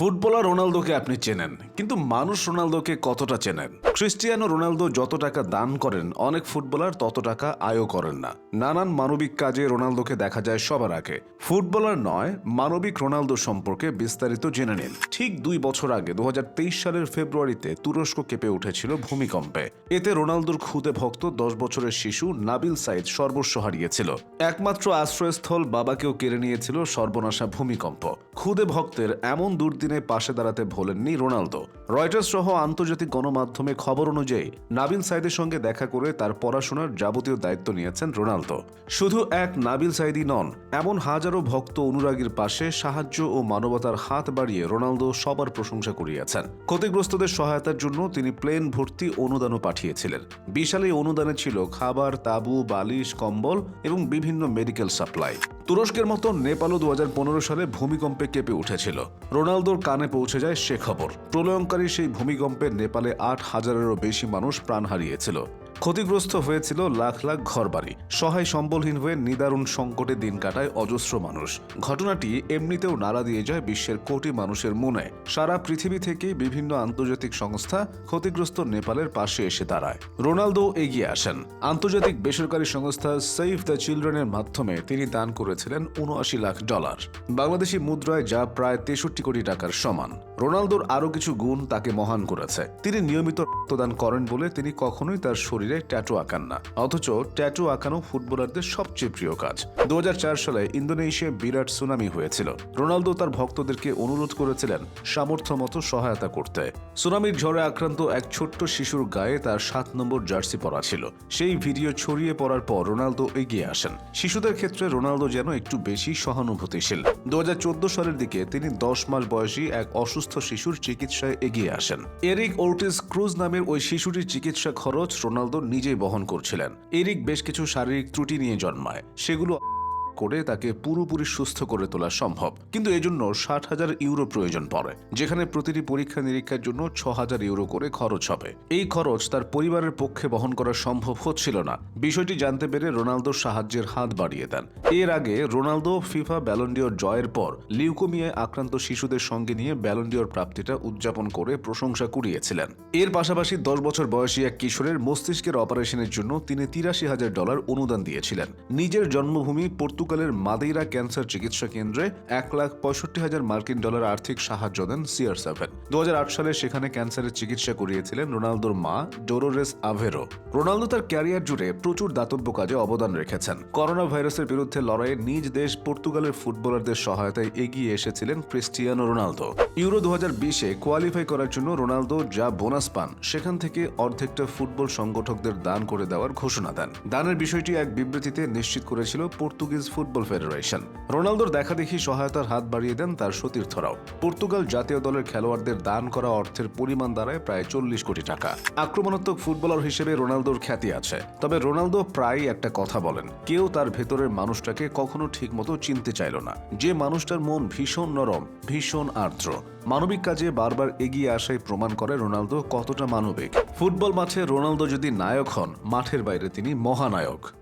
Footballer রোনালদোকে আপনি চেনেন কিন্তু মানুষ রোনালদোকে কতটা চেনেন? ক্রিস্টিয়ানো রোনালদো যত টাকা দান করেন, অনেক ফুটবলার তত টাকা আয়ও করেন না। নানান মানবিক কাজে রোনালদোকে দেখা যায় সবার আগে। ফুটবলার নয়, মানবিক রোনালদো সম্পর্কে বিস্তারিত জেনে নিন। ঠিক দুই বছর আগে দু সালের ফেব্রুয়ারিতে তুরস্ক কেঁপে উঠেছিল ভূমিকম্পে। এতে রোনালদোর খুদে ভক্ত দশ বছরের শিশু নাবিল সাইদ সর্বস্ব হারিয়েছিল। একমাত্র আশ্রয়স্থল বাবাকেও কেড়ে নিয়েছিল সর্বনাশা ভূমিকম্প। খুদে ভক্তের এমন দুর্দিনে পাশে দাঁড়াতে ভোলেননি রোনালদো। রয়টার্স সহ আন্তর্জাতিক গণমাধ্যমে খবর অনুযায়ী, নাবিল সাইদের সঙ্গে দেখা করে তার পড়াশোনার যাবতীয় দায়িত্ব নিয়েছেন রোনালদো। শুধু এক নাবিল সাইদি নন, এমন হাজারো ভক্ত অনুরাগীর পাশে সাহায্য ও মানবতার হাত বাড়িয়ে রোনালদো সবার প্রশংসা করিয়েছেন ক্ষতিগ্রস্তদের সহায়তার জন্য তিনি প্লেন ভর্তি অনুদানও পাঠিয়েছিলেন। বিশাল এই অনুদানে ছিল খাবার, তাবু, বালিশ, কম্বল এবং বিভিন্ন মেডিকেল সাপ্লাই। তুরস্কের মতো নেপালও দু হাজার পনেরো সালে ভূমিকম্পে কেঁপে উঠেছিল। রোনালদোর কানে পৌঁছে যায় সে খবর। প্রলয়ঙ্কারী সেই ভূমিকম্পে নেপালে আট হাজার হাজারেরও বেশি মানুষ প্রাণ হারিয়েছিল। ক্ষতিগ্রস্ত হয়েছিল লাখ লাখ ঘরবাড়ি। সহায় সম্বলহীন হয়ে নিদারুণ সংকটে দিন কাটায় অজস্র মানুষ। ঘটনাটি এমনিতেও নাড়া দিয়ে যায় বিশ্বের কোটি মানুষের মনে। সারা পৃথিবী থেকে বিভিন্ন আন্তর্জাতিক সংস্থা ক্ষতিগ্রস্ত নেপালের পাশে এসে দাঁড়ায়। রোনালদো এগিয়ে আসেন। আন্তর্জাতিক বেসরকারি সংস্থা সেভ দ্য চিলড্রেনের মাধ্যমে তিনি দান করেছিলেন উনআশি লাখ ডলার। বাংলাদেশি মুদ্রায় যা প্রায় তেষট্টি কোটি টাকার সমান। রোনালদোর আরও কিছু গুণ তাকে মহান করেছে। তিনি নিয়মিত রক্তদান করেন বলে তিনি কখনোই তার শরীরে ট্যাটু আঁকান না। অথচ ট্যাটু আঁকানো ফুটবলারদের সবচেয়ে প্রিয় কাজ। দু সালে ইন্দোনেশিয়ায় বিরাট সুনামি হয়েছিল। রোনালদো তার ভক্তদেরকে অনুরোধ করেছিলেন সামর্থ্য মতো সহায়তা করতে। সুনামির ঝড়ে আক্রান্ত এক ছোট্ট শিশুর গায়ে তার সাত নম্বর জার্সি পরা ছিল। সেই ভিডিও ছড়িয়ে পড়ার পর রোনালদো এগিয়ে আসেন। শিশুদের ক্ষেত্রে রোনালদো যেন একটু বেশি সহানুভূতিশীল। দু হাজার চোদ্দ সালের দিকে তিনি দশ মাস বয়সী এক অসুস্থ শিশুর চিকিৎসায় এগিয়ে আসেন। এরিক ওর্টিস ক্রুজ নামের ওই শিশুটির চিকিৎসা খরচ রোনালদো নিজেই বহন করছিলেন। এরিক বেশ কিছু শারীরিক ত্রুটি নিয়ে জন্মায়। সেগুলো করে তাকে পুরোপুরি সুস্থ করে তোলা সম্ভব। কিন্তু এজন্য ষাট হাজার ইউরো প্রয়োজন পড়ে, যেখানে প্রতিটি পরীক্ষা নিরীক্ষার জন্য ছ হাজার ইউরো করে খরচ হবে। এই খরচ তার পরিবারের পক্ষে বহন করা সম্ভব হচ্ছিল না। বিষয়টি জানতে পেরে রোনালদোর সাহায্যের হাত বাড়িয়ে দেন। এর আগে রোনালদো ফিফা ব্যালন্ডিওর জয়ের পর লিউকোমিয়ায় আক্রান্ত শিশুদের সঙ্গে নিয়ে ব্যালন্ডিওর প্রাপ্তিটা উদযাপন করে প্রশংসা কুড়িয়েছিলেন। এর পাশাপাশি দশ বছর বয়সী এক কিশোরের মস্তিষ্কের অপারেশনের জন্য তিনি তিরাশি হাজার ডলার অনুদান দিয়েছিলেন। নিজের জন্মভূমি পর্তুগালের মাদেইরা ক্যান্সার চিকিৎসা কেন্দ্রে এক লাখ পঁয়ষট্টি হাজার মার্কিন ডলার আর্থিক সাহায্য দেন সিআর সেভেন। দু সালে সেখানে ক্যান্সারের চিকিৎসা করিয়েছিলেন রোনালদোর মা ডোরোরেস আভেরো। রোনালদো তার ক্যারিয়ার জুড়ে প্রচুর দাতব্য কাজে অবদান রেখেছেন। করোনা ভাইরাসের বিরুদ্ধে লড়াইয়ে নিজ দেশ পর্তুগালের ফুটবলারদের সহায়তায় এগিয়ে এসেছিলেন ক্রিস্টিয়ানো রোনালদো। ইউরো দু বিশে কোয়ালিফাই করার জন্য রোনালদো যা বোনাস পান, সেখান থেকে অর্ধেকটা ফুটবল সংগঠকদের দান করে দেওয়ার ঘোষণা দেন। দানের বিষয়টি এক বিবৃতিতে নিশ্চিত করেছিল পর্তুগিজ ফুটবল ফেডারেশন। রোনালদোর দেখাদেখি সহায়তার হাত বাড়িয়ে দেন তার সতীর্থরাও। পর্তুগাল জাতীয় দলের খেলোয়াড়দের দান করা অর্থের পরিমাণ দাঁড়ায় প্রায় চল্লিশ কোটি টাকা। আক্রমণাত্মক ফুটবলার হিসেবে রোনালদোর খ্যাতি আছে। তবে রোনালদো প্রায়ই একটা কথা বলেন, কেউ তার ভেতরের মানুষটাকে কখনো ঠিকমতো চিনতে চাইল না। যে মানুষটার মন ভীষণ নরম, ভীষণ আর্দ্র। মানবিক কাজে বারবার এগিয়ে আসায় প্রমাণ করে রোনালদো কতটা মানবিক। ফুটবল মাঠে রোনালদো যদি নায়ক হন, মাঠের বাইরে তিনি মহানায়ক।